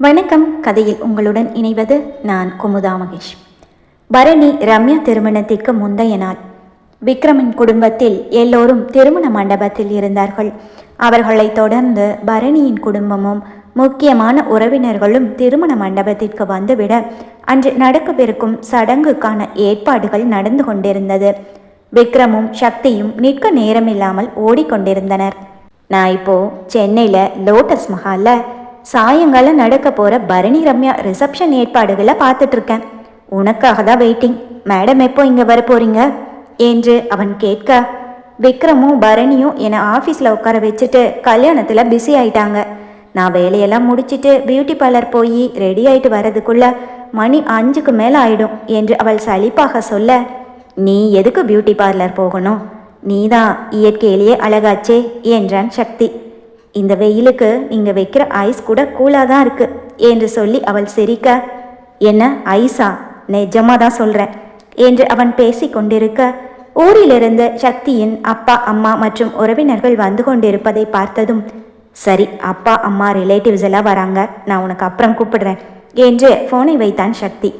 வணக்கம். கதையில் உங்களுடன் இணைவது நான் குமுதா மகேஷ். பரணி ரம்யா திருமணத்திற்கு முந்தைய நாள். விக்ரமின் குடும்பத்தில் எல்லோரும் திருமண மண்டபத்தில் இருந்தார்கள். அவர்களைத் தொடர்ந்து பரணியின் குடும்பமும் முக்கியமான உறவினர்களும் திருமண மண்டபத்திற்கு வந்துவிட அன்று நடக்கவிருக்கும் சடங்குக்கான ஏற்பாடுகள் நடந்து கொண்டிருந்தது. விக்ரமும் சக்தியும் நிற்க நேரமில்லாமல் ஓடிக்கொண்டிருந்தனர். நான் இப்போ சென்னையில் லோட்டஸ் மஹாலில் சாயங்காலம் நடக்க போகிற பரணி ரம்யா ரிசப்ஷன் ஏற்பாடுகளை பார்த்துட்டு இருக்கேன். உனக்காக தான் வெயிட்டிங் மேடம் எப்போ இங்கே வர போறீங்க? என்று அவன் கேட்க விக்ரமும் பரணியும் என்னை ஆஃபீஸில் உட்கார வச்சுட்டு கல்யாணத்தில் பிஸி ஆயிட்டாங்க. நான் வேலையெல்லாம் முடிச்சிட்டு பியூட்டி பார்லர் போய் ரெடி ஆயிட்டு வர்றதுக்குள்ள மணி அஞ்சுக்கு மேலே ஆயிடும் என்று அவள் சலிப்பாக சொல்ல நீ எதுக்கு பியூட்டி பார்லர் போகணும்? நீதான் இயற்கையிலேயே அழகாச்சே என்றான் சக்தி. இந்த வெயிலுக்கு நீங்கள் வைக்கிற ஐஸ் கூட கூலாக தான் இருக்கு என்று சொல்லி அவள் சிரிக்க. என்ன ஐஸா? நிஜமாக தான் சொல்கிறேன் என்று அவன் பேசி கொண்டிருக்க. ஊரிலிருந்து சக்தியின் அப்பா அம்மா மற்றும் உறவினர்கள் வந்து கொண்டிருப்பதை பார்த்ததும் சரி அப்பா அம்மா ரிலேட்டிவ்ஸ் எல்லாம் வராங்க நான் உனக்கு அப்புறம் கூப்பிடுறேன் என்று ஃபோனை வைத்தான் சக்தி.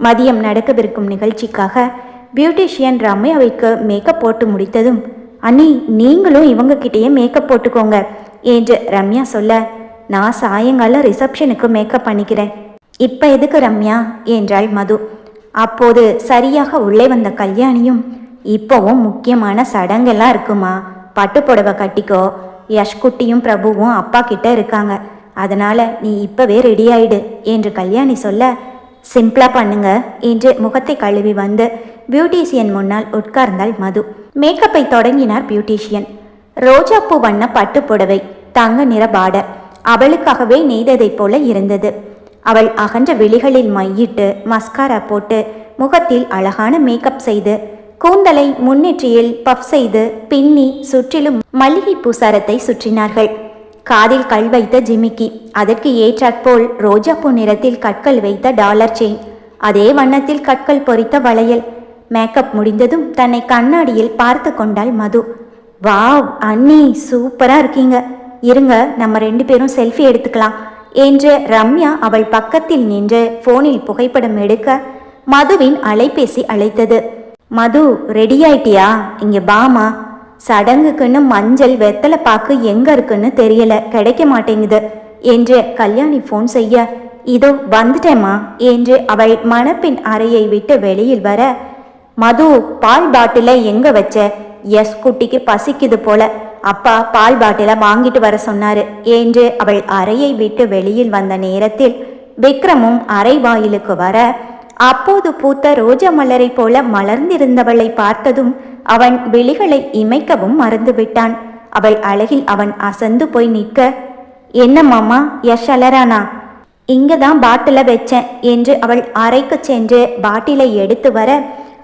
மதியம் நடக்கவிருக்கும் நிகழ்ச்சிக்காக பியூட்டிஷியன் ரம்யாவிற்கு மேக்கப் போட்டு முடித்ததும் அண்ணி நீங்களும் இவங்க கிட்டேயே மேக்கப் போட்டுக்கோங்க என்று ரம்யா சொல்ல நான் சாயங்காலம் ரிசப்ஷனுக்கு மேக்கப் பண்ணிக்கிறேன். இப்போ எதுக்கு ரம்யா? என்றாள் மது. அப்போது சரியாக உள்ளே வந்த கல்யாணியும் இப்போவும் முக்கியமான சடங்கெல்லாம் இருக்குமா? பட்டு புடவை கட்டிக்கோ. யஷ்குட்டியும் பிரபுவும் அப்பா கிட்ட இருக்காங்க. அதனால நீ இப்பவே ரெடி ஆயிடு என்று கல்யாணி சொல்ல சிம்பிளா பண்ணுங்க என்று முகத்தை கழுவி வந்து பியூட்டிஷியன் முன்னால் உட்கார்ந்தாள் மது. மேக்கப்பை தொடங்கினார் பியூட்டிஷியன் ரோஜாப்பூ வண்ண பட்டு புடவை தங்க நிற பாடர். அவளுக்காகவே நெய்ததைப் போல இருந்தது. அவள் அகன்ற விழிகளில் மையிட்டு மஸ்காரா போட்டு முகத்தில் அழகான மேக்கப் செய்து கூந்தலை முன்னேற்றியில் பஃப் செய்து பின்னி சுற்றிலும் மல்லிகை சரத்தை சுற்றினார்கள். காதில் கல் வைத்த ஜிமிக்கி அதற்கு ஏற்றாற்போல் ரோஜாப்பூ நிறத்தில் கற்கள் வைத்த டாலர் செயின். அதே வண்ணத்தில் கற்கள் பொறித்த வளையல். மேக்கப் முடிந்ததும் தன்னை கண்ணாடியில் பார்த்து கொண்டாள் மது. வாவ் அண்ணி சூப்பராக இருக்கீங்க. இருங்க நம்ம ரெண்டு பேரும் செல்ஃபி எடுத்துக்கலாம் என்று ரம்யா அவள் பக்கத்தில் நின்று போனில் புகைப்படம் எடுக்க மதுவின் அலைபேசி அழைத்தது. மது ரெடி ஆயிட்டியா? இங்க பாமா சடங்குக்குன்னு மஞ்சள் வெத்தலை பாக்கு எங்க இருக்குன்னு தெரியல. கிடைக்க மாட்டேங்குது என்று கல்யாணி ஃபோன் செய்ய இதோ வந்துட்டேம்மா என்று அவள் மணப்பின் அறையை விட்டு வெளியில் வர மது பால் பாட்டிலை எங்க வச்ச? எஸ் குட்டிக்கு பசிக்குது போல. அப்பா பால் பாட்டிலை வாங்கிட்டு வர சொன்னாரு. என்று அவள் அறையை விட்டு வெளியில் வந்த நேரத்தில் விக்ரமும் அறை வாயிலுக்கு வர அப்போது பூத்த ரோஜா மலரை போல மலர்ந்திருந்தவளை பார்த்ததும் அவன் விழிகளை இமைக்கவும் மறந்துவிட்டான். அவள் அழகில் அவன் அசந்து போய் நிற்க என்ன மாமா யஷ் அலரானா? இங்கதான் பாட்டில வச்சேன் என்று அவள் அறைக்கு சென்று பாட்டிலை எடுத்து வர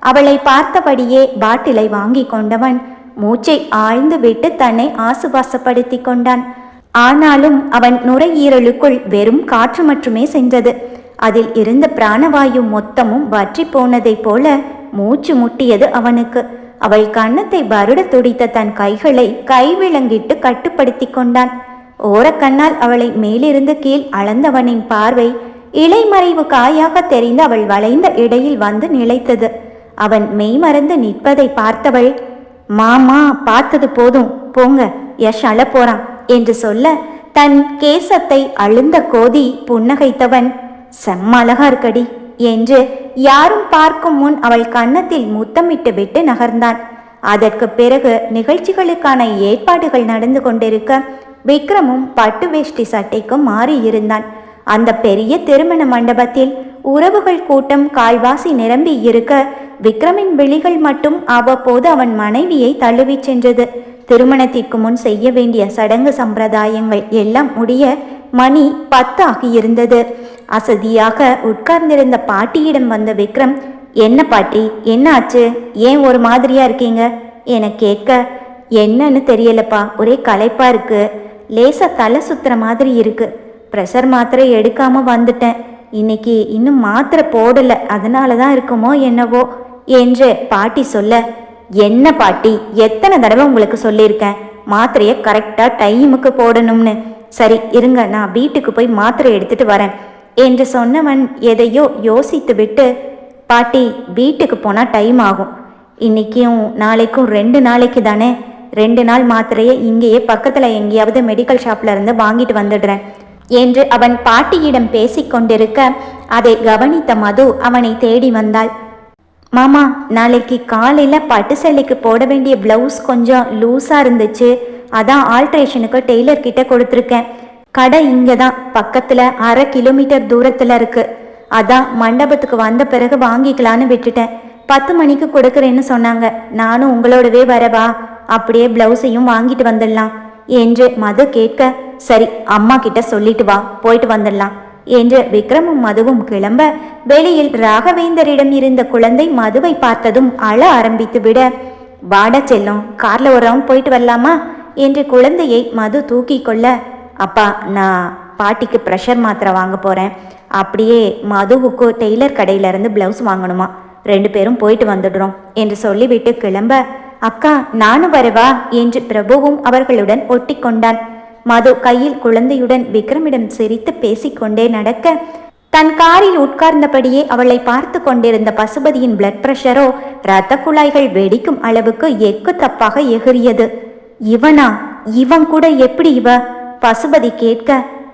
அவளை பார்த்தபடியே பாட்டிலை வாங்கி கொண்டவன் மூச்சை ஆழ்ந்து விட்டு தன்னை ஆசுவாசப்படுத்தி கொண்டான். ஆனாலும் அவன் நுரையீரலுக்குள் வெறும் காற்று மட்டுமே சென்றது. அதில் இருந்த பிராணவாயு மொத்தமும் வற்றி போனதைப் போல மூச்சு முட்டியது அவனுக்கு. அவள் கன்னத்தை வருட துடித்த தன் கைகளை கைவிலங்கிட்டு கட்டுப்படுத்தி கொண்டான். ஓரக்கண்ணால் அவளை மேலிருந்து கீழ் அளந்தவனின் பார்வை இலைமறைவு காயாக தெரிந்து அவள் வளைந்த இடையில் வந்து நிலைத்தது. அவன் மெய்மறந்து நிற்பதை பார்த்தவள் மாமா பார்த்தது போதும் போங்க யஷ் அழ போறான் என்று சொல்ல தன் கேசத்தை அழுந்த கோதி புன்னகைத்தவன் செம்ம அழகா இருக்கடி என்று யாரும் பார்க்கும் முன் அவள் கன்னத்தில் முத்தமிட்டு விட்டு நகர்ந்தான். அதற்கு பிறகு நிகழ்ச்சிகளுக்கான ஏற்பாடுகள் நடந்து கொண்டிருக்க விக்ரமும் பட்டு வேஷ்டி சட்டைக்கும் மாறி இருந்தான் அந்த பெரிய திருமண மண்டபத்தில் உறவுகள் கூட்டம் கால்வாசி நிரம்பி இருக்க விக்ரமின் விழிகள் மட்டும் அவ்வப்போது அவன் மனைவியை தழுவிச் சென்றது. திருமணத்திற்கு முன் செய்ய வேண்டிய சடங்கு சம்பிரதாயங்கள் எல்லாம் முடிய மணி பத்து ஆகியிருந்தது அசதியாக உட்கார்ந்திருந்த பாட்டியிடம் வந்த விக்ரம் என்ன பாட்டி என்ன ஆச்சு? ஏன் ஒரு மாதிரியா இருக்கீங்க? என கேட்க என்னன்னு தெரியலப்பா ஒரே களைப்பா இருக்கு. லேசா தலை சுத்துற மாதிரி இருக்கு. ப்ரெஷர் மாத்திரை எடுக்காமல் வந்துட்டேன். இன்னைக்கு இன்னும் மாத்திரை போடலை. அதனால தான் இருக்குமோ என்னவோ என்று பாட்டி சொல்ல என்ன பாட்டி? எத்தனை தடவை உங்களுக்கு சொல்லியிருக்கேன்? மாத்திரையை கரெக்டாக டைமுக்கு போடணும்னு. சரி இருங்க நான் வீட்டுக்கு போய் மாத்திரை எடுத்துட்டு வரேன். என்று சொன்னவன் எதையோ யோசித்து விட்டு பாட்டி வீட்டுக்கு போனால் டைம் ஆகும். இன்றைக்கும் நாளைக்கும் ரெண்டு நாளைக்கு தானே? ரெண்டு நாள் மாத்திரையை இங்கேயே பக்கத்தில் எங்கேயாவது மெடிக்கல் ஷாப்பில் இருந்து வாங்கிட்டு வந்துடுறேன். என்று அவன் பாட்டியிடம் பேசிக்கொண்டிருக்க அதை கவனித்த மது அவனை தேடி வந்தாள். மாமா நாளைக்கு காலையில் பட்டு சேலைக்கு போட வேண்டிய ப்ளவுஸ் கொஞ்சம் லூஸாக இருந்துச்சு. அதான் ஆல்ட்ரேஷனுக்கு டெய்லர் கிட்ட கொடுத்துருக்கேன். கடை இங்கே தான் பக்கத்தில் அரை கிலோமீட்டர் தூரத்தில் இருக்கு. அதான் மண்டபத்துக்கு வந்த பிறகு வாங்கிக்கலான்னு விட்டுட்டேன். பத்து மணிக்கு கொடுக்குறேன்னு சொன்னாங்க. நானும் உங்களோடவே வரவா? அப்படியே ப்ளவுஸையும் வாங்கிட்டு வந்துடலாம். என்று மது கேட்க சரி அம்மா கிட்ட சொல்லிட்டு வா போயிட்டு வந்துடலாம். என்று விக்ரமும் மதுவும் கிளம்ப வெளியில் ராகவேந்தரிடம் இருந்த குழந்தை மதுவை பார்த்ததும் அழ ஆரம்பித்து விட வாட செல்லும் கார்ல ஒரு ரவுண்ட் போயிட்டு வரலாமா? என்று குழந்தையை மது தூக்கி கொள்ள அப்பா நான் பாட்டிக்கு ப்ரெஷர் மாத்திரை வாங்க போறேன். அப்படியே மதுவுக்கு டெய்லர் கடையிலேருந்து ப்ளவுஸ் பிளவுஸ் வாங்கணுமா? ரெண்டு பேரும் போயிட்டு வந்துடுறோம். என்று சொல்லிவிட்டு கிளம்ப அக்கா நானும் வரவா? என்று பிரபுவும் அவர்களுடன் ஒட்டி கொண்டான் மது கையில் குழந்தையுடன் விக்ரமிடம் சிரித்து பேசிக்கொண்டே நடக்க தன் காரில் உட்கார்ந்தபடியே அவளை பார்த்து கொண்டிருந்த பசுபதியின் பிளட் பிரஷரோ இரத்த குழாய்கள் வெடிக்கும் அளவுக்கு எக்கு தப்பாக எகிரியது இவனா? இவன் கூட எப்படி இவ? பசுபதி கேட்க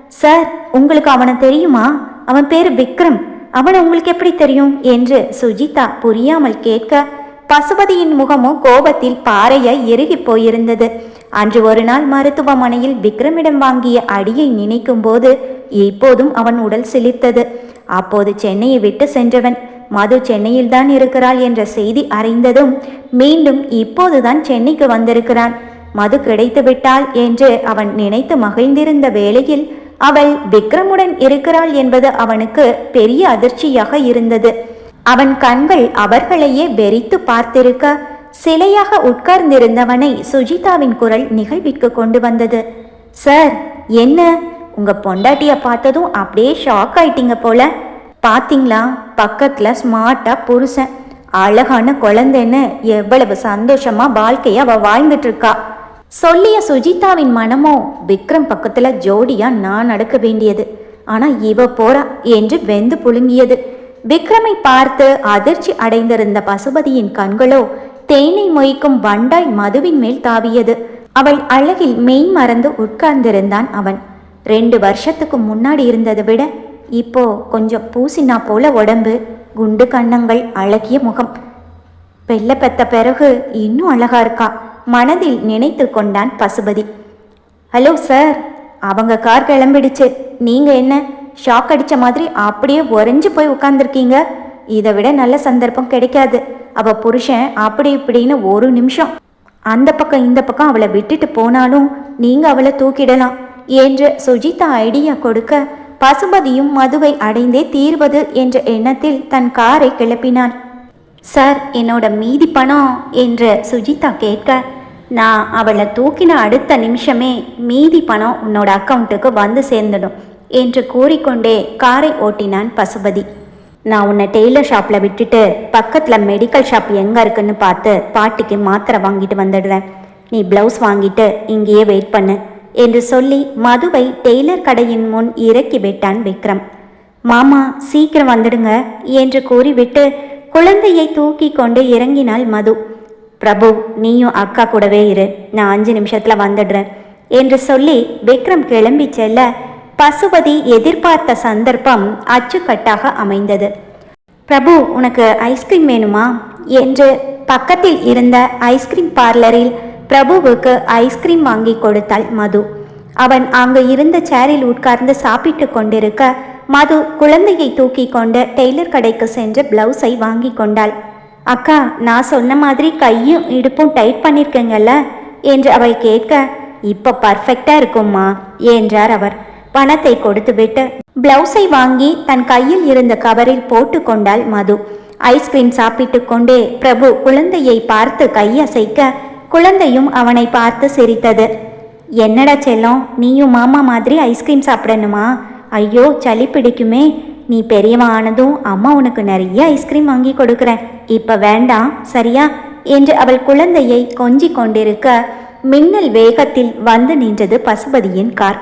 சார் உங்களுக்கு அவனை தெரியுமா? அவன் பேரு விக்ரம். அவனை உங்களுக்கு எப்படி தெரியும்? என்று சுஜிதா புரியாமல் கேட்க பசுபதியின் முகமும் கோபத்தில் பாறையாய் எருகி போயிருந்தது. அன்று ஒரு நாள் மருத்துவமனையில் விக்ரமிடம் வாங்கிய அடியை நினைக்கும் போது இப்போதும் அவன் உடல் சிலித்தது அப்போது சென்னையை விட்டு சென்றவன் மது சென்னையில்தான் இருக்கிறாள் என்ற செய்தி அறிந்ததும் மீண்டும் இப்போதுதான் சென்னைக்கு வந்திருக்கிறான். மது கிடைத்து விட்டாள் என்று அவன் நினைத்து மகிழ்ந்திருந்த வேளையில் அவள் விக்ரமுடன் இருக்கிறாள் என்பது அவனுக்கு பெரிய அதிர்ச்சியாக இருந்தது. அவன் கண்கள் அவர்களையே வெறித்து பார்த்திருக்க. சிலையாக உட்கார்ந்திருந்தவனை சுஜிதாவின் குரல் நிகழ்விற்கு கொண்டு வந்தது. சார் என்ன? உங்க பொண்டாட்டிய பார்த்ததும் அப்படியே ஷாக் ஆயிட்டீங்க போல. பாத்தீங்களா பக்கத்துல ஸ்மார்ட்டா புருஷன். அழகான குழந்தைன்னு எவ்வளவு சந்தோஷமா வாழ்க்கைய அவ வாழ்ந்துட்டு இருக்கா சொல்லிய சுஜிதாவின் மனமோ விக்ரம் பக்கத்துல ஜோடியா நான் நடக்க வேண்டியது. ஆனா இவ போறா என்று வெந்து புழுங்கியது. விக்ரமை பார்த்து அதிர்ச்சி அடைந்திருந்த பசுபதியின் கண்களோ தேனை மொய்க்கும் வண்டாய் மதுவின் மேல் தாவியது. அவள் அழகில் மெய் மறந்து உட்கார்ந்திருந்தான் அவன். ரெண்டு வருஷத்துக்கு முன்னாடி இருந்ததை விட இப்போ கொஞ்சம் பூசினா போல உடம்பு குண்டு கன்னங்கள் அழகிய முகம். வெள்ளை பெத்த பிறகு இன்னும் அழகா இருக்கா? மனதில் நினைத்து கொண்டான் பசுபதி. ஹலோ சார் அவங்க கார் கிளம்பிடுச்சு. நீங்க என்ன ஷாக் அடிச்ச மாதிரி அப்படியே உறைஞ்சு போய் உட்காந்துருக்கீங்க இதை விட நல்ல சந்தர்ப்பம் கிடைக்காது. அவள் புருஷன் அப்படி இப்படின்னு ஒரு நிமிஷம். அந்த பக்கம் இந்த பக்கம் அவளை விட்டுட்டு போனாலும் நீங்கள் அவளை தூக்கிடலாம் என்று சுஜிதா ஐடியா கொடுக்க பசுபதியும் மதுவை அடைந்தே தீர்வது என்ற எண்ணத்தில் தன் காரை கிளப்பினான். சார் என்னோட மீதி பணம் என்று சுஜிதா கேட்க நான் அவளை தூக்கின அடுத்த நிமிஷமே மீதி பணம் உன்னோட அக்கௌண்ட்டுக்கு வந்து சேர்ந்துடும். என்று கூறிக்கொண்டே காரை ஓட்டினான் பசுபதி. நான் உன்னை டெய்லர் ஷாப்பில் விட்டுட்டு பக்கத்தில் மெடிக்கல் ஷாப் எங்கே இருக்குன்னு பார்த்து பாட்டிக்கு மாத்திரை வாங்கிட்டு வந்துடுறேன். நீ ப்ளவுஸ் வாங்கிட்டு இங்கேயே வெயிட் பண்ணு என்று சொல்லி மதுவை டெய்லர் கடையின் முன் இறக்கி விட்டான் விக்ரம். மாமா சீக்கிரம் வந்துடுங்க என்று கூறிவிட்டு குழந்தையை தூக்கி கொண்டு இறங்கினாள் மது. பிரபு நீயும் அக்கா கூடவே இரு. நான் அஞ்சு நிமிஷத்தில் வந்துடுறேன் என்று சொல்லி விக்ரம் கிளம்பி செல்ல பசுபதி எதிர்பார்த்த சந்தர்ப்பம் அச்சுக்கட்டாக அமைந்தது. பிரபு உனக்கு ஐஸ்கிரீம் வேணுமா? என்று பக்கத்தில் இருந்த ஐஸ்கிரீம் பார்லரில் பிரபுவுக்கு ஐஸ்கிரீம் வாங்கி கொடுத்தாள் மது. அவன் அங்கு இருந்த சேரில் உட்கார்ந்து சாப்பிட்டு கொண்டிருக்க மது குழந்தையை தூக்கி கொண்டு டெய்லர் கடைக்கு சென்று பிளவுஸை வாங்கி கொண்டாள். அக்கா நான் சொன்ன மாதிரி கையும் இடுப்பும் டைட் பண்ணியிருக்கேங்கல்ல என்று அவள் கேட்க இப்போ பர்ஃபெக்டாக இருக்கும்மா என்றார் அவர். பணத்தை கொடுத்துவிட்டு பிளவுஸை வாங்கி தன் கையில் இருந்த கவரில் போட்டு கொண்டாள் மது. ஐஸ்கிரீம் சாப்பிட்டு கொண்டே பிரபு குழந்தையை பார்த்து கையசைக்க குழந்தையும் அவனை பார்த்து சிரித்தது. என்னடா செல்லம் நீயும் மாமா மாதிரி ஐஸ்கிரீம் சாப்பிடணுமா? ஐயோ சளி பிடிக்குமே. நீ பெரியவன் ஆனதும் அம்மா உனக்கு நிறைய ஐஸ்கிரீம் வாங்கி கொடுக்குறேன். இப்ப வேண்டாம் சரியா? என்று அவள் குழந்தையை கொஞ்சிக் கொண்டிருக்க மின்னல் வேகத்தில் வந்து நின்றது பசுபதியின் கார்.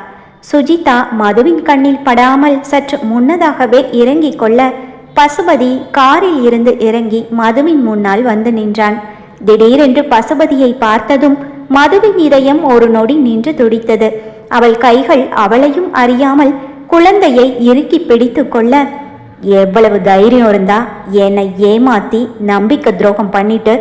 சுஜிதா மதுவின் கண்ணில் படாமல் சற்று முன்னதாகவே இறங்கிக் கொள்ள பசுபதி காரில் இருந்து இறங்கி மதுவின் முன்னால் வந்து நின்றான். திடீரென்று பசுபதியை பார்த்ததும் மதுவின் இதயம் ஒரு நொடி நின்று துடித்தது. அவள் கைகள் அவளையும் அறியாமல் குழந்தையை இறுக்கி பிடித்து கொள்ள எவ்வளவு தைரியம் இருந்தா என்னை ஏமாத்தி நம்பிக்கை துரோகம் பண்ணிட்டு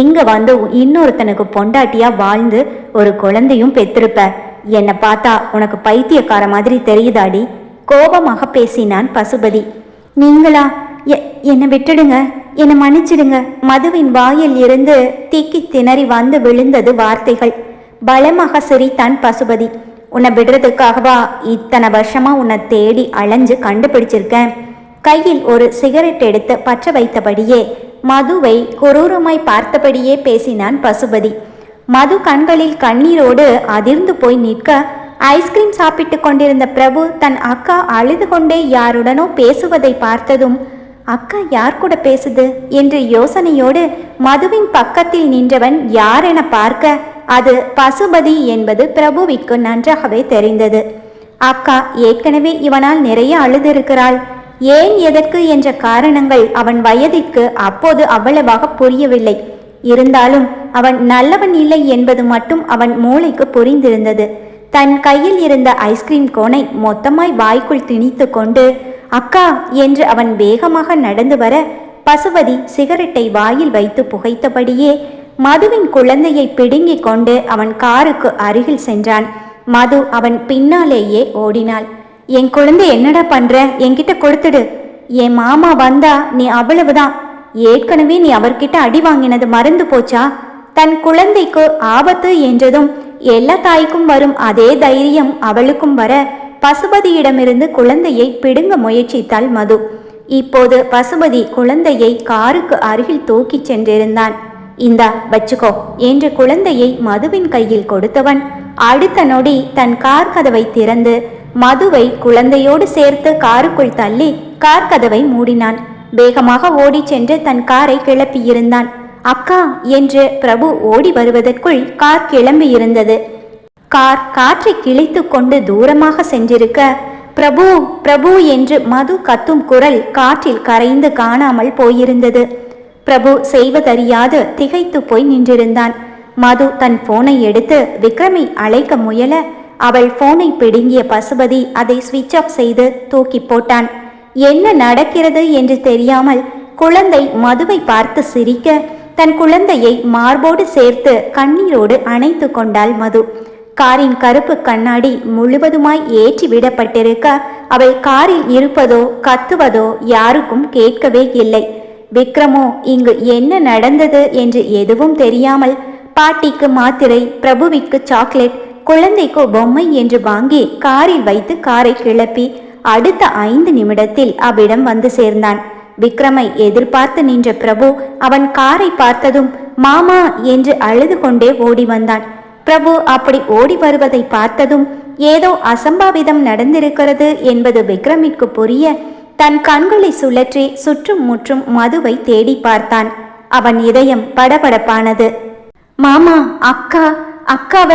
இங்க வந்து இன்னொருத்தனுக்கு பொண்டாட்டியா வாழ்ந்து ஒரு குழந்தையும் பெத்திருப்ப என்னை பார்த்தா உனக்கு பைத்தியக்கார மாதிரி தெரியுதாடி? கோபமாக பேசினான் பசுபதி. நீங்களா? எ- என்னை விட்டுடுங்க. என்னை மன்னிச்சிடுங்க. மதுவின் வாயில் இருந்து தீக்கி திணறி வந்து விழுந்தது வார்த்தைகள். பலமாக சிரித்தான் பசுபதி. உன்னை விடுறதுக்காகவா இத்தனை வருஷமா உன்னை தேடி அலைஞ்சு கண்டுபிடிச்சிருக்கேன். கையில் ஒரு சிகரெட் எடுத்து பற்ற வைத்தபடியே மதுவை குரூரமாய் பார்த்தபடியே பேசினான் பசுபதி. மது கண்களில் கண்ணீரோடு அதிர்ந்து போய் நிற்க ஐஸ்கிரீம் சாப்பிட்டு கொண்டிருந்த பிரபு தன் அக்கா அழுது கொண்டே யாருடனோ பேசுவதை பார்த்ததும் அக்கா யார் கூட பேசுது? என்று யோசனையோடு மதுவின் பக்கத்தில் நின்றவன் யார் என பார்க்க? அது பசுபதி என்பது பிரபுவிற்கு நன்றாகவே தெரிந்தது. அக்கா ஏற்கனவே இவனால் நிறைய அழுதிருக்கிறாள். ஏன் எதற்கு? என்ற காரணங்கள் அவன் வயதிற்கு அப்போது அவ்வளவாக புரியவில்லை. இருந்தாலும் அவன் நல்லவன் இல்லை என்பது மட்டும் அவன் மூளைக்கு புரிந்திருந்தது. தன் கையில் இருந்த ஐஸ்கிரீம் கோனை மொத்தமாய் வாய்க்குள் திணித்து கொண்டு அக்கா என்று அவன் வேகமாக நடந்து வர பசுபதி சிகரெட்டை வாயில் வைத்து புகைத்தபடியே மதுவின் குழந்தையை பிடுங்கிக் கொண்டு அவன் காருக்கு அருகில் சென்றான். மது அவன் பின்னாலேயே ஓடினாள். என் குழந்தை என்னடா பண்ற? என்கிட்ட கொடுத்துடு. என் மாமா வந்தா நீ அவ்வளவுதான். ஏற்கனவே நீ அவர்கிட்ட அடி வாங்கினது மறந்து போச்சா? தன் குழந்தைக்கு ஆபத்து என்றதும் எல்லா தாய்க்கும் வரும் அதே தைரியம் அவளுக்கும் வர பசுபதியிடமிருந்து குழந்தையை பிடுங்க முயற்சித்தாள் மது. இப்போது பசுபதி குழந்தையை காருக்கு அருகில் தூக்கிச் சென்றிருந்தான். இந்தா வச்சுக்கோ என்று குழந்தையை மதுவின் கையில் கொடுத்தவன் அடுத்த நொடி தன் கார் கதவை திறந்து மதுவை குழந்தையோடு சேர்த்து காருக்குள் தள்ளி கார் கதவை மூடினான். வேகமாக ஓடிச் சென்று தன் காரை கிளப்பியிருந்தான். அக்கா என்று பிரபு ஓடி வருவதற்குள் கார் கிளம்பியிருந்தது. கார் காற்றை கிழித்து கொண்டு தூரமாக சென்றிருக்க பிரபு பிரபு என்று மது கத்தும் குரல் காற்றில் கரைந்து காணாமல் போயிருந்தது. பிரபு செய்வதறியாது திகைத்து போய் நின்றிருந்தான். மது தன் போனை எடுத்து விக்ரமை அழைக்க முயல அவள் போனை பிடுங்கிய பசுபதி அதை ஸ்விட்ச் ஆஃப் செய்து தூக்கி போட்டான். என்ன நடக்கிறது? என்று தெரியாமல் குழந்தை மதுவை பார்த்து சிரிக்க தன் குழந்தையை மார்போடு சேர்த்து கண்ணீரோடு அணைத்து கொண்டாள் மது. காரின் கருப்பு கண்ணாடி முழுவதுமாய் ஏற்றி விடப்பட்டிருக்க அவள் காரில் இருப்பதோ கத்துவதோ யாருக்கும் கேட்கவே இல்லை. விக்ரமோ இங்கு என்ன நடந்தது? என்று எதுவும் தெரியாமல் பாட்டிக்கு மாத்திரை பிரபுவிற்கு சாக்லேட் குழந்தைக்கு பொம்மை என்று வாங்கி காரில் வைத்து காரை கிளப்பி அடுத்த ஐந்து நிமிடத்தில் அவ்விடம் வந்து சேர்ந்தான். விக்ரமை எதிர்பார்த்து நின்ற பிரபு அவன் காரை பார்த்ததும் மாமா என்று அழுது கொண்டே ஓடி வந்தான். பிரபு அப்படி ஓடி வருவதை பார்த்ததும் ஏதோ அசம்பாவிதம் நடந்திருக்கிறது என்பது விக்ரமிற்கு புரிய தன் கண்களை சுழற்றி சுற்றும் முற்றும் மதுவை தேடி பார்த்தான். அவன் இதயம் படபடப்பானது. மாமா அக்கா அக்காவ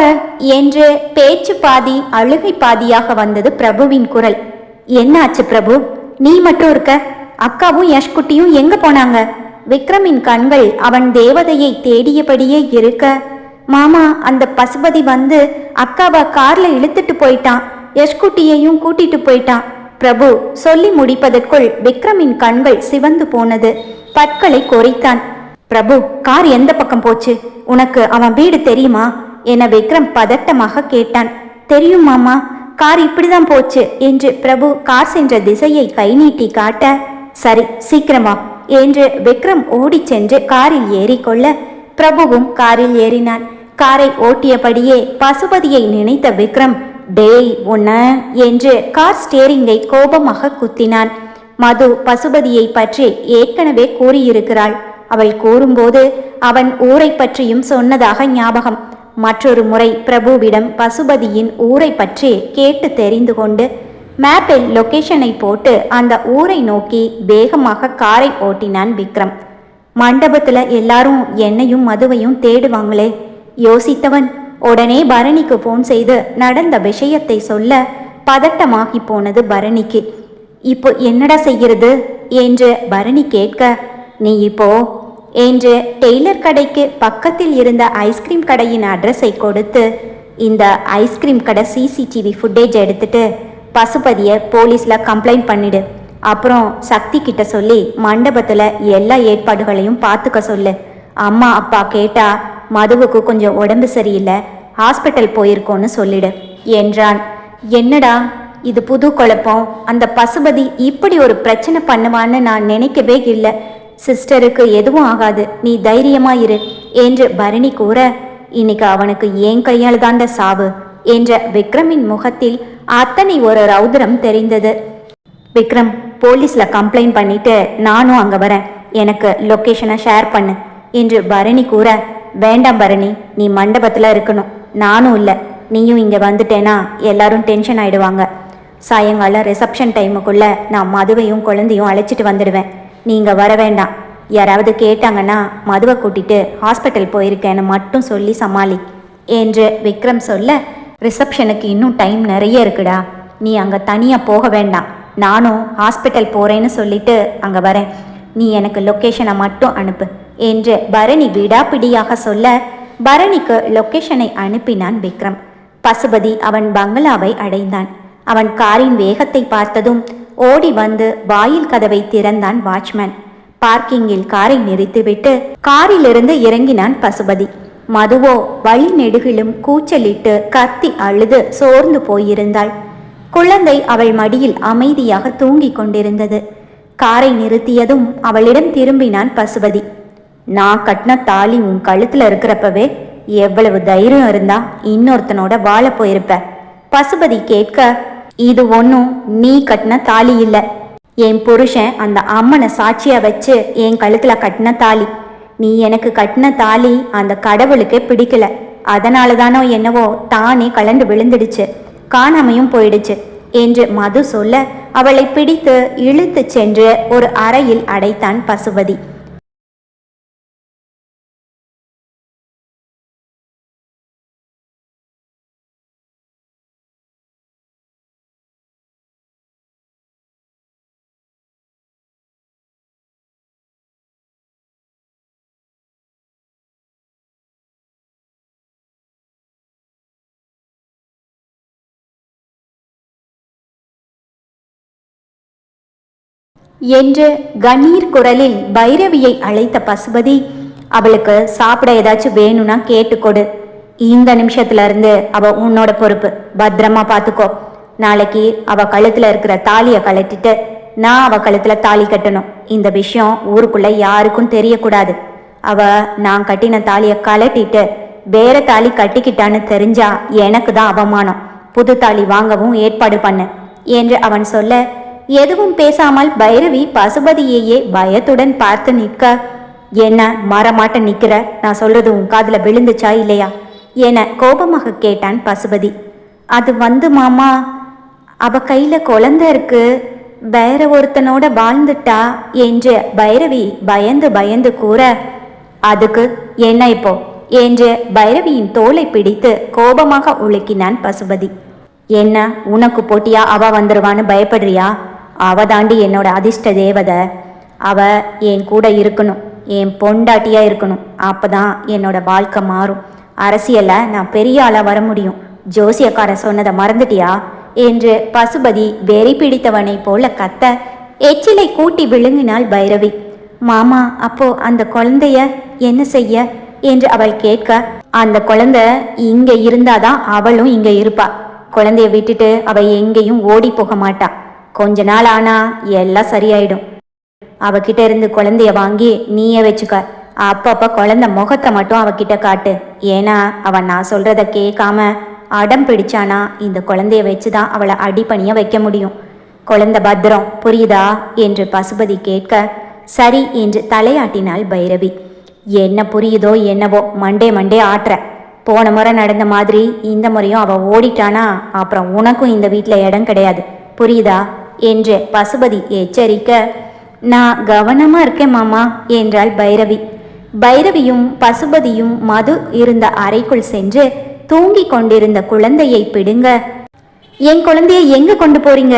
என்று பேச்சு பாதி அழுகை பாதியாக வந்தது பிரபுவின் குரல். என்னாச்சு பிரபு? நீ மட்டும் இருக்க? அக்காவும் யஷ்குட்டியும் எங்க போனாங்க? விக்ரமின் கண்கள் அவன் தேவதையை தேடியபடியே இருக்க. மாமா அந்த பசுபதி வந்து அக்காவை கார்ல இழுத்துட்டு போயிட்டான். யஷ்குட்டியையும் கூட்டிட்டு போயிட்டான். பிரபு சொல்லி முடிப்பதற்குள் விக்ரமின் கண்கள் சிவந்து போனது. பற்களை கொறித்தான். பிரபு கார் எந்த பக்கம் போச்சு? உனக்கு அவன் வீடு தெரியுமா? என விக்ரம் பதட்டமாக கேட்டான். தெரியும் மாமா. கார் இப்படிதான் போச்சு என்று பிரபு கார் சென்ற திசையை கை நீட்டி காட்ட சரி சீக்கிரமா. என்று விக்ரம் ஓடிச் சென்று காரில் ஏறிக்கொள்ள பிரபுவும் காரில் ஏறினான். காரை ஓட்டியபடியே பசுபதியை நினைத்த விக்ரம் டேய் உன்ன என்று கார் ஸ்டேரிங்கை கோபமாக குத்தினான். மது பசுபதியை பற்றி ஏற்கனவே கூறியிருக்கிறாள். அவள் கூறும்போது அவன் ஊரை பற்றியும் சொன்னதாக ஞாபகம். மற்றொரு முறை பிரபுவிடம் பசுபதியின் ஊரை பற்றி கேட்டு தெரிந்து கொண்டு மேப்பில் லொக்கேஷனை போட்டு அந்த ஊரை நோக்கி வேகமாக காரை ஓட்டினான் விக்ரம். மண்டபத்தில் எல்லாரும் என்னையும் மதுவையும் தேடுவாங்களே? யோசித்தவன் உடனே பரணிக்கு ஃபோன் செய்து நடந்த விஷயத்தை சொல்ல பதட்டமாகி போனது பரணிக்கு. இப்போ என்னடா செய்கிறது என்று பரணி கேட்க நீ இப்போ என்று டெய்லர் கடைக்கு பக்கத்தில் இருந்த ஐஸ்கிரீம் கடையின் அட்ரஸை கொடுத்து இந்த ஐஸ்கிரீம் கடை சிசிடிவி ஃபுட்டேஜ் எடுத்துட்டு பசுபதியை போலீஸில் கம்ப்ளைண்ட் பண்ணிடு. அப்புறம் சக்தி கிட்ட சொல்லி மண்டபத்தில் எல்லா ஏற்பாடுகளையும் பார்த்துக்க சொல்லு. அம்மா அப்பா கேட்டா மதுவுக்கு கொஞ்சம் உடம்பு சரியில்லை ஹாஸ்பிட்டல் போயிருக்கோன்னு சொல்லிடு என்றான். என்னடா இது புது குழப்பம். அந்த பசுபதி இப்படி ஒரு பிரச்சனை பண்ணுவான்னு நான் நினைக்கவே இல்லை. சிஸ்டருக்கு எதுவும் ஆகாது நீ தைரியமா இரு என்று பரணி கூற இன்னைக்கு அவனுக்கு ஏன் கையால் தாண்ட சாவு. என்ற விக்ரமின் முகத்தில் அத்தனை ஒரு ரௌதரம் தெரிந்தது. விக்ரம் போலீஸ்ல கம்ப்ளைண்ட் பண்ணிட்டு நானும் அங்க வரேன். எனக்கு லொக்கேஷனை ஷேர் பண்ணு என்று பரணி கூற வேண்டாம் பரணி நீ மண்டபத்தில் இருக்கணும். நானும் இல்லை. நீயும் இங்கே வந்துட்டேன்னா எல்லாரும் டென்ஷன் ஆயிடுவாங்க. சாயங்காலம் ரிசப்ஷன் டைமுக்குள்ளே நான் மதுவையும் குழந்தையும் அழைச்சிட்டு வந்துடுவேன். நீங்கள் வர வேண்டாம். யாராவது கேட்டாங்கன்னா மதுவை கூட்டிட்டு ஹாஸ்பிட்டல் போயிருக்கேன்னு மட்டும் சொல்லி சமாளி என்று விக்ரம் சொல்ல ரிசப்ஷனுக்கு இன்னும் டைம் நிறைய இருக்குடா. நீ அங்கே தனியாக போக வேண்டாம். நானும் ஹாஸ்பிட்டல் போகிறேன்னு சொல்லிட்டு அங்கே வரேன். நீ எனக்கு லொக்கேஷனை மட்டும் அனுப்பு என்று பரணி விடாப்பிடியாக சொல்ல பரணிக்கு லொக்கேஷனை அனுப்பினான் விக்ரம். பசுபதி அவன் பங்களாவை அடைந்தான். அவன் காரின் வேகத்தை பார்த்ததும் ஓடி வந்து வாயில் கதவை திறந்தான் வாட்ச்மேன். பார்க்கிங்கில் காரை நிறுத்திவிட்டு காரிலிருந்து இறங்கினான் பசுபதி. மதுவோ வழி நெடுகிலும் கூச்சலிட்டு கத்தி அழுது சோர்ந்து போயிருந்தாள். குழந்தை அவள் மடியில் அமைதியாக தூங்கிக் கொண்டிருந்தது. காரை நிறுத்தியதும் அவளிடம் திரும்பினான் பசுபதி. நான் கட்டின தாலி உன் கழுத்துல இருக்கிறப்பவே எவ்வளவு தைரியம் இருந்தா இன்னொருத்தனோட வாழ போயிருப்ப. பசுபதி கேட்க இது ஒன்றும் நீ கட்டின தாலி இல்ல. என் புருஷன் அந்த அம்மனை சாட்சியா வச்சு என் கழுத்துல கட்டின தாலி. நீ எனக்கு கட்டின தாலி அந்த கடவுளுக்கே பிடிக்கல. அதனால தானோ என்னவோ தானே கலண்டு விழுந்துடுச்சு. காணாமையும் போயிடுச்சு என்று மது சொல்ல அவளை பிடித்து இழுத்துச் சென்று ஒரு அறையில் அடைத்தான் பசுபதி. என்று கணீர் குரலில் பைரவியை அழைத்த பசுபதி அவளுக்கு சாப்பிட ஏதாச்சும் வேணும்னா கேட்டுக்கொடு. இந்த நிமிஷத்துல இருந்து அவ உன்னோட பொறுப்பு. பத்திரமா பாத்துக்கோ. நாளைக்கு அவ கழுத்துல இருக்கிற தாலிய கழட்டிட்டு நான் அவ கழுத்துல தாலி கட்டணும். இந்த விஷயம் ஊருக்குள்ள யாருக்கும் தெரியக்கூடாது. அவ நான் கட்டின தாலிய கழட்டிட்டு வேற தாலி கட்டிக்கிட்டான்னு தெரிஞ்சா எனக்கு தான் அவமானம். புது தாலி வாங்கவும் ஏற்பாடு பண்ணு என்று அவன் சொல்ல எதுவும் பேசாமல் பைரவி பசுபதியையே பயத்துடன் பார்த்து நிற்க. என்ன மாறமாட்ட நிற்கிற நான் சொல்றது உன் காதில் விழுந்துச்சா இல்லையா? என கோபமாக கேட்டான் பசுபதி. அது வந்து மாமா. அவ கையில் குழந்த இருக்கு. வேற ஒருத்தனோட வாழ்ந்துட்டா என்று பைரவி பயந்து பயந்து கூற. அதுக்கு என்ன இப்போ? என்று பைரவியின் தோலை பிடித்து கோபமாக உலுக்கினான் பசுபதி. என்ன உனக்கு போட்டியா? அவ வந்துருவான்னு பயப்படுறியா? அவ தாண்டி என்னோட அதிர்ஷ்ட தேவதை. அவ என் கூட இருக்கணும். என் பொண்டாட்டியாக இருக்கணும். அப்போ தான் என்னோட வாழ்க்கை மாறும். அரசியலை நான் பெரிய ஆளாக வர முடியும். ஜோசியக்கார சொன்னதை மறந்துட்டியா? என்று பசுபதி வெறி பிடித்தவனைப் போல கத்த எச்சிலை கூட்டி விழுங்கினாள் பைரவி. மாமா அப்போ அந்த குழந்தைய என்ன செய்ய? என்று அவள் கேட்க அந்த குழந்தை இங்கே இருந்தாதான் அவளும் இங்கே இருப்பா. குழந்தைய விட்டுட்டு அவள் எங்கேயும் ஓடி போக மாட்டாள் கொஞ்ச நாள் ஆனா எல்லாம் சரியாயிடும். அவகிட்ட இருந்து குழந்தைய வாங்கி நீயே வச்சுக்க. அப்பப்ப குழந்தை முகத்தை மட்டும் அவகிட்ட காட்டு. ஏன்னா அவன் நான் சொல்றத கேட்காம அடம் பிடிச்சானா இந்த குழந்தைய வச்சுதான் அவளை அடிப்பணிய வைக்க முடியும். குழந்தை பத்திரம் புரியுதா? என்று பசுபதி கேட்க சரி என்று தலையாட்டினாள் பைரவி. என்ன புரியுதோ என்னவோ மண்டே மண்டே ஆட்டுற. போன முறை நடந்த மாதிரி இந்த முறையும் அவள் ஓடிட்டானா? அப்புறம் உனக்கும் இந்த வீட்டில் இடம் கிடையாது. புரியுதா? என்று பசுபதி எச்சரிக்க நான் கவனமா இருக்கேன் மாமா என்றாள் பைரவி. பைரவியும் பசுபதியும் மது இருந்த அறைக்குள் சென்று தூங்கிக் கொண்டிருந்த குழந்தையை பிடுங்க என் குழந்தையை எங்க கொண்டு போறீங்க?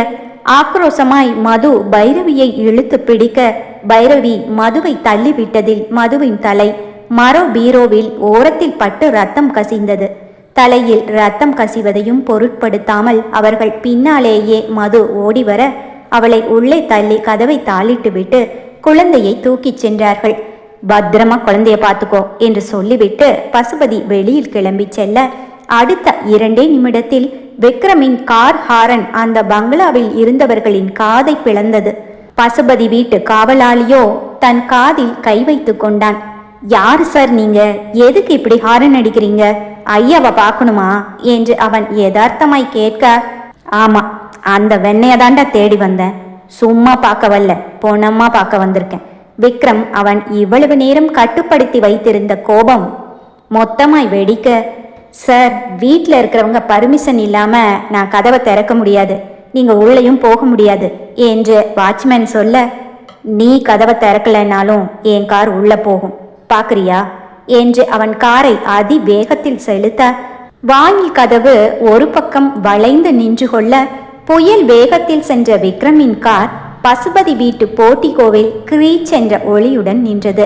ஆக்ரோசமாய் மது பைரவியை இழுத்து பிடிக்க பைரவி மதுவை தள்ளிவிட்டதில் மதுவின் தலை மரோ பீரோவில் ஓரத்தில் பட்டு ரத்தம் கசிந்தது. தலையில் ரத்தம் கசிவதையும் பொருட்படுத்தாமல் அவர்கள் பின்னாலேயே மது ஓடிவர அவளை உள்ளே தள்ளி கதவை தாளிட்டுவிட்டு குழந்தையை தூக்கிச் சென்றார்கள். பத்திரமா குழந்தைய பார்த்துக்கோ என்று சொல்லிவிட்டு பசுபதி வெளியில் கிளம்பிச் செல்ல அடுத்த இரண்டே நிமிடத்தில் விக்ரமின் கார் ஹாரன் அந்த பங்களாவில் இருந்தவர்களின் காதை பிளந்தது. பசுபதி வீட்டு காவலாளியோ தன் காதில் கை வைத்து கொண்டான். யார் சார் நீங்க? எதுக்கு இப்படி ஹாரன் அடிக்கிறீங்க? ஐயாவை பார்க்கணுமா? என்று அவன் யதார்த்தமாய் கேட்க ஆமா அந்த வெண்ணைய தாண்டா தேடி வந்தேன். சும்மா பார்க்க வரல. பொணமா பார்க்க வந்திருக்கேன். விக்ரம் அவன் இவ்வளவு நேரம் கட்டுப்படுத்தி வைத்திருந்த கோபம் மொத்தமாய் வெடிக்க சார் வீட்டில் இருக்கிறவங்க பர்மிஷன் இல்லாம நான் கதவை திறக்க முடியாது. நீங்க உள்ளேயும் போக முடியாது. என்று வாட்ச்மேன் சொல்ல நீ கதவை திறக்கலைனாலும் என் கார் உள்ள போகும். பார்க்குறியா? என்று அவன் காரை அதி வேகத்தில் செலுத்த வாயில் கதவு ஒரு பக்கம் வளைந்து நின்று கொள்ள புயல் வேகத்தில் சென்ற விக்ரமின் கார் பசுபதி வீட்டு போட்டிகோவில் கிரீச் என்ற ஒளியுடன் நின்றது.